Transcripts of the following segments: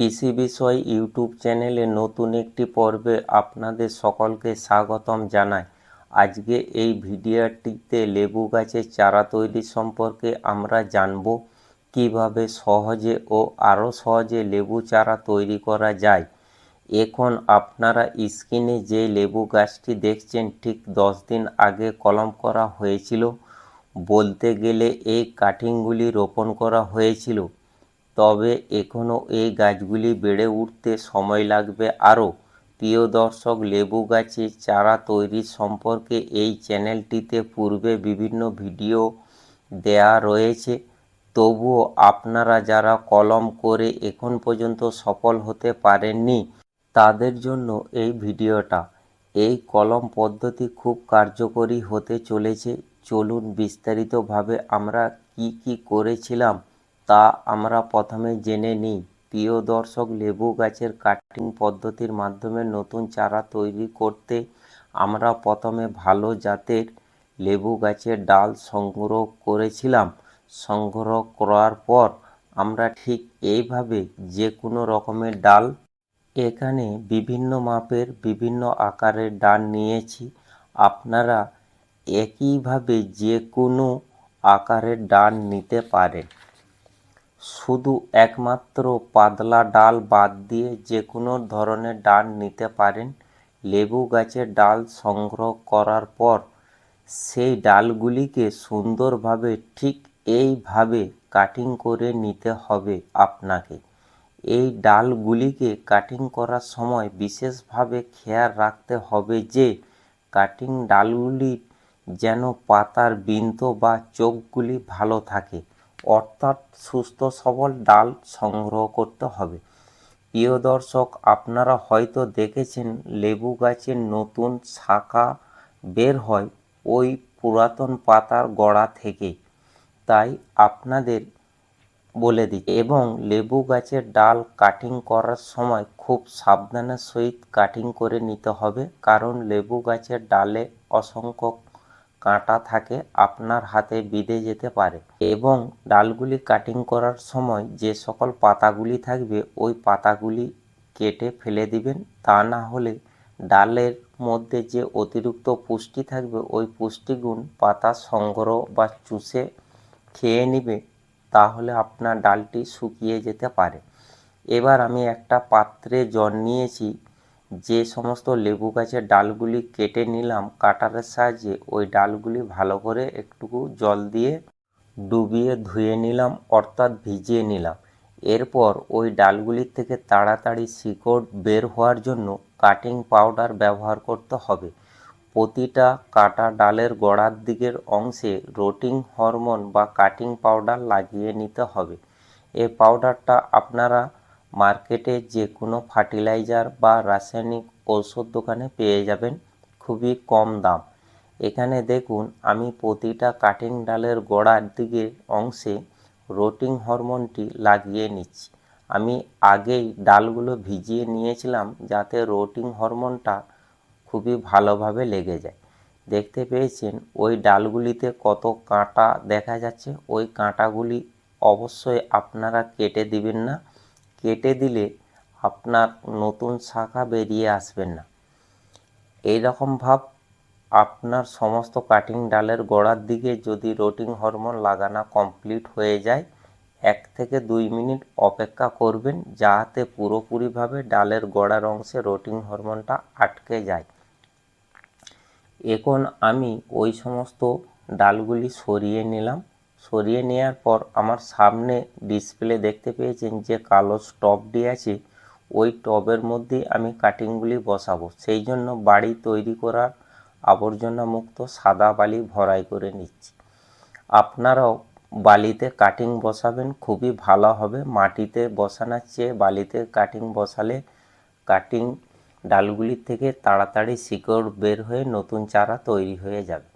কৃষি বিষয় ইউটিউব চ্যানেলে নতুন একটি পর্বে আপনাদের সকলকে স্বাগতম জানাই। আজকে এই ভিডিওটিতে লেবু গাছের চারা তৈরি সম্পর্কে আমরা জানব কীভাবে সহজে ও আরও সহজে লেবু চারা তৈরি করা যায়। এখন আপনারা স্ক্রিনে যে লেবু গাছটি দেখছেন, ঠিক দশ দিন আগে কলম করা হয়েছিল। বলতে গেলে এই কাটিংগুলি রোপণ করা হয়েছিল। তবে এখনও এই গাছগুলি বেড়ে উঠতে সময় লাগবে আরও। প্রিয় দর্শক, লেবু গাছের চারা তৈরি সম্পর্কে এই চ্যানেলটিতে পূর্বে বিভিন্ন ভিডিও দেয়া রয়েছে। তবুও আপনারা যারা কলম করে এখন পর্যন্ত সফল হতে পারেননি, তাদের জন্য এই ভিডিওটা। এই কলম পদ্ধতি খুব কার্যকরী হতে চলেছে। চলুন বিস্তারিতভাবে আমরা কি কি করেছিলাম তা আমরা প্রথমে জেনে নিই। প্রিয় দর্শক, লেবু গাছের কাটিং পদ্ধতির মাধ্যমে নতুন চারা তৈরি করতে আমরা প্রথমে ভালো জাতের লেবু গাছের ডাল সংগ্রহ করেছিলাম। সংগ্রহ করার পর আমরা ঠিক এইভাবে যে কোনো রকমের ডাল এখানে বিভিন্ন মাপের, বিভিন্ন আকারের ডাল নিয়েছি। আপনারা একইভাবে যে কোনো আকারের ডাল নিতে পারেন। শুধু একমাত্র পাতলা ডাল বাদ দিয়ে যে কোনো ধরনের ডাল নিতে পারেন। লেবু গাছের ডাল সংগ্রহ করার পর সেই ডালগুলিকে সুন্দরভাবে ঠিক এইভাবে কাটিং করে নিতে হবে আপনাকে। এই ডালগুলিকে কাটিং করার সময় বিশেষভাবে খেয়াল রাখতে হবে যে কাটিং ডালগুলির যেন পাতার বিন্দু বা চোখগুলি ভালো থাকে। অর্থাৎ সুস্থ সবল ডাল সংগ্রহ করতে হবে। প্রিয় দর্শক, আপনারা হয়তো দেখেছেন লেবু গাছের নতুন শাখা বের হয় ওই পুরাতন পাতার গোড়া থেকে। তাই আপনাদের বলে দিই, এবং লেবু গাছের ডাল কাটিং করার সময় খুব সাবধানের সহিত কাটিং করে নিতে হবে, কারণ লেবু গাছের ডালে অসংখ্য কাঁটা থাকে আপনার হাতে বিঁধে যেতে পারে এবং ডালগুলি কাটিং করার সময় যে সকল পাতাগুলি থাকবে ওই পাতাগুলি কেটে ফেলে দিবেন। তা না হলে ডালের মধ্যে যে অতিরিক্ত পুষ্টি থাকবে ওই পুষ্টিগুণ পাতা সংগ্রহ বা চুষে খেয়ে নিবে, তাহলে আপনার ডালটি শুকিয়ে যেতে পারে। এবার আমি একটা পাত্রে জল নিয়েছি। যে সমস্ত লেবু গাছের ডালগুলি কেটে নিলাম, কাটারের সাহায্যে ওই ডালগুলি ভালো করে একটুকু জল দিয়ে ডুবিয়ে ধুয়ে নিলাম, অর্থাৎ ভিজিয়ে নিলাম। এরপর ওই ডালগুলির থেকে তাড়াতাড়ি শিকড় বের হওয়ার জন্য কাটিং পাউডার ব্যবহার করতে হবে। প্রতিটা কাটা ডালের গোড়ার দিকের অংশে রোটিং হরমোন বা কাটিং পাউডার লাগিয়ে নিতে হবে। এই পাউডারটা আপনারা মার্কেটে যে কোনো ফার্টিলাইজার বা রাসায়নিক ঔষধ দোকানে পেয়ে যাবেন খুবই কম দাম। এখানে দেখুন, আমি প্রতিটা কাটিং ডালের গোড়ার দিকের অংশে রোটিং হরমোনটি লাগিয়ে নিচ্ছি। আমি আগেই ডালগুলো ভিজিয়ে নিয়েছিলাম যাতে রোটিং হরমোনটা খুবই ভালোভাবে লেগে যায়। দেখতে পেয়েছেন, ওই ডালগুলিতে কত কাঁটা দেখা যাচ্ছে। ওই কাঁটাগুলি অবশ্যই আপনারা কেটে দিবেন না। কেটে দিলে আপনার নতুন শাখা বেরিয়ে আসবেন না। এই রকম ভাব আপনার সমস্ত কাটিং ডালের গোড়ার দিকে যদি রোটিং হরমোন লাগানো কমপ্লিট হয়ে যায়, এক থেকে দুই মিনিট অপেক্ষা করবেন যাতে পুরোপুরিভাবে ডালের গোড়ার অংশে রোটিং হরমোনটা আটকে যায়। এখন আমি ওই সমস্ত ডালগুলি সরিয়ে নিলাম। সরিয়ে নেওয়ার পর আমার সামনে ডিসপ্লে দেখতে পেয়েছেন যে কালো স্টপটি আছে, ওই টবের মধ্যেই আমি কাটিংগুলি বসাবো। সেই জন্য বাড়ি তৈরি করার আবর্জনা মুক্ত সাদা বালি ভরাই করে নিচ্ছি। আপনারাও বালিতে কাটিং বসাবেন, খুবই ভালো হবে। মাটিতে বসানোর চেয়ে বালিতে কাটিং বসালে কাটিং ডালগুলির থেকে তাড়াতাড়ি শিকড় বের হয়ে নতুন চারা তৈরি হয়ে যাবে।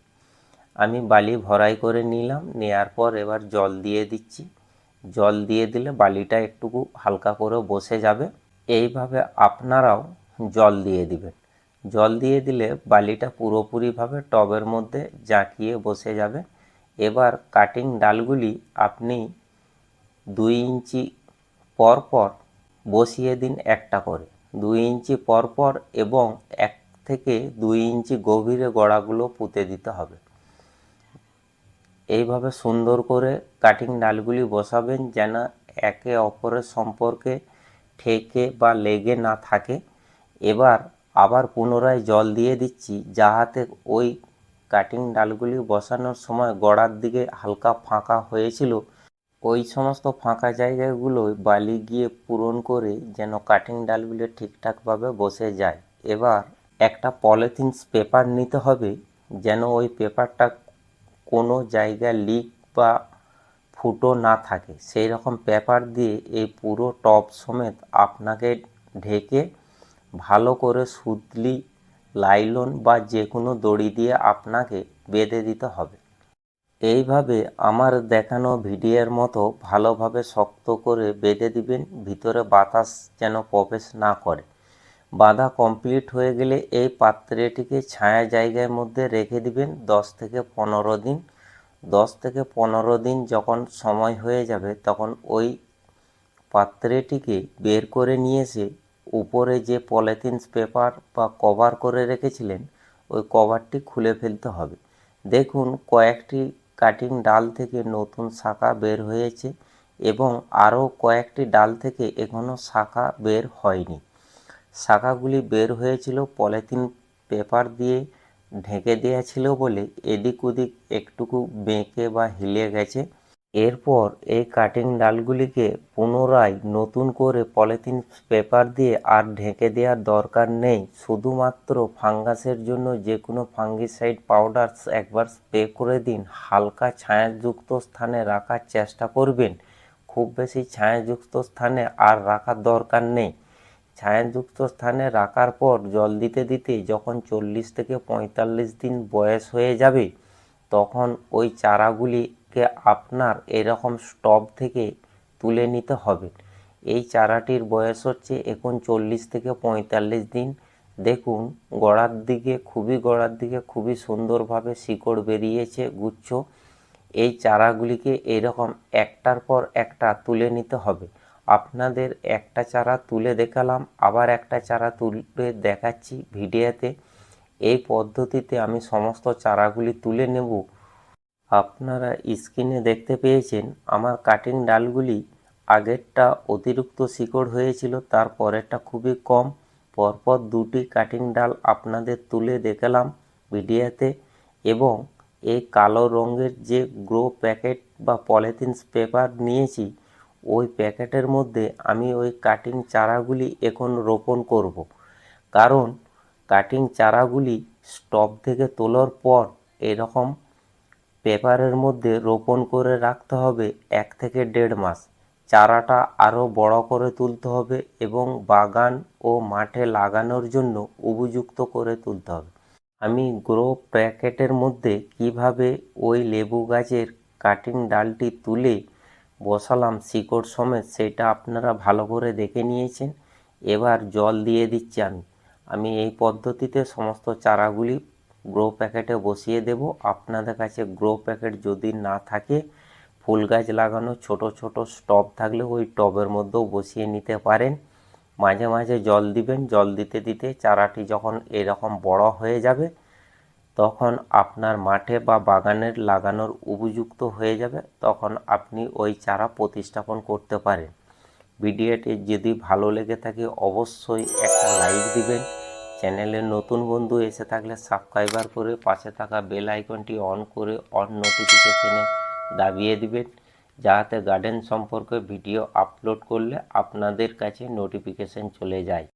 আমি বালি ভরাই করে নিলাম, নেয়ার পর এবার জল দিয়ে দিচ্ছি। জল দিয়ে দিলে বালিটা একটুকু হালকা করে বসে যাবে। এইভাবে আপনারাও জল দিয়ে দিবেন। জল দিয়ে দিলে বালিটা পুরোপুরিভাবে টবের মধ্যে জাঁকিয়ে বসে যাবে। এবার কাটিং ডালগুলি আপনি দুই ইঞ্চি পর পর বসিয়ে দিন একটা করে। দুই ইঞ্চি পরপর এবং এক থেকে দুই ইঞ্চি গভীরে গোড়াগুলো পুঁতে দিতে হবে। এইভাবে সুন্দর করে কাটিং ডালগুলি বসাবেন যেন একে অপরের সম্পর্কে ঠেকে বা লেগে না থাকে। এবার আবার পুনরায় জল দিয়ে দিচ্ছি, যাহাতে ওই কাটিং ডালগুলি বসানোর সময় গোড়ার দিকে হালকা ফাঁকা হয়েছিল। ওই সমস্ত ফাঁকা জায়গাগুলো বালি গিয়ে পূরণ করে যেন কাটিং ডালগুলো ঠিকঠাকভাবে বসে যায়। এবার একটা পলিথিন পেপার নিতে হবে, যেন ওই পেপারটা কোনো জায়গায় লিক বা ফুটো না থাকে। সেই রকম পেপার দিয়ে এই পুরো টপ সমেত আপনাকে ঢেকে ভালো করে সুতলি লাইলন বা যে কোনো দড়ি দিয়ে আপনাকে বেঁধে দিতে হবে। এইভাবে আমার দেখানো ভিডিওর মতো ভালোভাবে শক্ত করে বেঁধে দিবেন, ভিতরে বাতাস যেন প্রবেশ না করে। বাঁধা কমপ্লিট হয়ে গেলে এই পাত্রেটিকে ছায়া জায়গার মধ্যে রেখে দিবেন দশ থেকে পনেরো দিন। দশ থেকে পনেরো দিন যখন সময় হয়ে যাবে, তখন ওই পাত্রেটিকে বের করে নিয়ে এসে উপরে যে পলিথিন পেপার বা কভার করে রেখেছিলেন, ওই কভারটি খুলে ফেলতে হবে। দেখুন, কয়েকটি কাটিং ডাল থেকে নতুন শাখা বের হয়েছে এবং আরও কয়েকটি ডাল থেকে এখনও শাখা বের হয়নি। শাখাগুলি বের হয়েছিল, পলিথিন পেপার দিয়ে ঢেকে দেওয়া ছিল বলে এদিক ওদিক একটুকু বেঁকে বা হিলে গেছে। এরপর এই কাটিং ডালগুলিকে পুনরায় নতুন করে পলিথিন পেপার দিয়ে আর ঢেকে দেওয়ার দরকার নেই। শুধুমাত্র ফাঙ্গাসের জন্য যে কোনো ফাঙ্গিসাইড পাউডার একবার স্প্রে করে দিন। হালকা ছায়াযুক্ত স্থানে রাখার চেষ্টা করবেন। খুব বেশি ছায়াযুক্ত স্থানে আর রাখার দরকার নেই। ছায়াযুক্ত স্থানে রাখার পর জল দিতে দিতে যখন চল্লিশ থেকে পঁয়তাল্লিশ দিন বয়স হয়ে যাবে, তখন ওই চারাগুলিকে আপনার এরকম স্টব থেকে তুলে নিতে হবে। এই চারাটির বয়স হচ্ছে এখন চল্লিশ থেকে পঁয়তাল্লিশ দিন। দেখুন, গোড়ার দিকে, খুবই গোড়ার দিকে খুবই সুন্দরভাবে শিকড় বেরিয়েছে গুচ্ছ। এই চারাগুলিকে এরকম একটার পর একটা তুলে নিতে হবে। আপনাদের একটা চারা তুলে দেখালাম, আবার একটা চারা তুলে দেখাচ্ছি ভিডিওতে। এই পদ্ধতিতে আমি সমস্ত চারাগুলি তুলে নেব। আপনারা স্ক্রিনে দেখতে পেয়েছেন, আমার কাটিং ডালগুলি আগেরটা অতিরিক্ত শিকড় হয়েছিল তার পরেরটা খুবই কম। পরপর দুটি কাটিং ডাল আপনাদের তুলে দেখালাম ভিডিওতে এবং এই কালো রঙের যে গ্রো প্যাকেট বা পলিথিন পেপার নিয়েছি ওই প্যাকেটের মধ্যে আমি ওই কাটিং চারাগুলি এখন রোপণ করব। কারণ কাটিং চারাগুলি স্টপ থেকে তোলার পর এরকম পেপারের মধ্যে রোপণ করে রাখতে হবে এক থেকে দেড় মাস চারাটা আরও বড় করে তুলতে হবে এবং বাগান ও মাঠে লাগানোর জন্য উপযুক্ত করে তুলতে হবে আমি গ্রো প্যাকেটের মধ্যে কীভাবে ওই লেবু গাছের কাটিং ডালটি তুলে বসালাম শিকড় সমেত সেটা আপনারা ভালো করে দেখে নিয়েছেন। এবার জল দিয়ে দিচ্ছি আমি। আমি এই পদ্ধতিতে সমস্ত চারাগুলি গ্রো প্যাকেটে বসিয়ে দেব। আপনাদের কাছে গ্রো প্যাকেট যদি না থাকে, ফুল গাছ লাগানো ছোট ছোট স্টব থাকলে ওই টবের মধ্যেও বসিয়ে নিতে পারেন। মাঝে মাঝে জল দিবেন। জল দিতে দিতে চারাটি যখন এরকম বড় হয়ে যাবে তখন আপনার মাঠে বা বাগানের লাগানোর উপযুক্ত হয়ে যাবে, তখন আপনি ওই চারা প্রতিস্থাপন করতে পারেন। ভিডিওটি যদি ভালো লেগে থাকে, অবশ্যই একটা লাইক দিবেন। চ্যানেলে নতুন বন্ধু এসে থাকলে সাবস্ক্রাইবার করে পাশে থাকা বেল আইকনটি অন করে অন নোটিফিকেশনে দাবিয়ে দিবেন, যাতে গার্ডেন সম্পর্কে ভিডিও আপলোড করলে আপনাদের কাছে নোটিফিকেশন চলে যায়।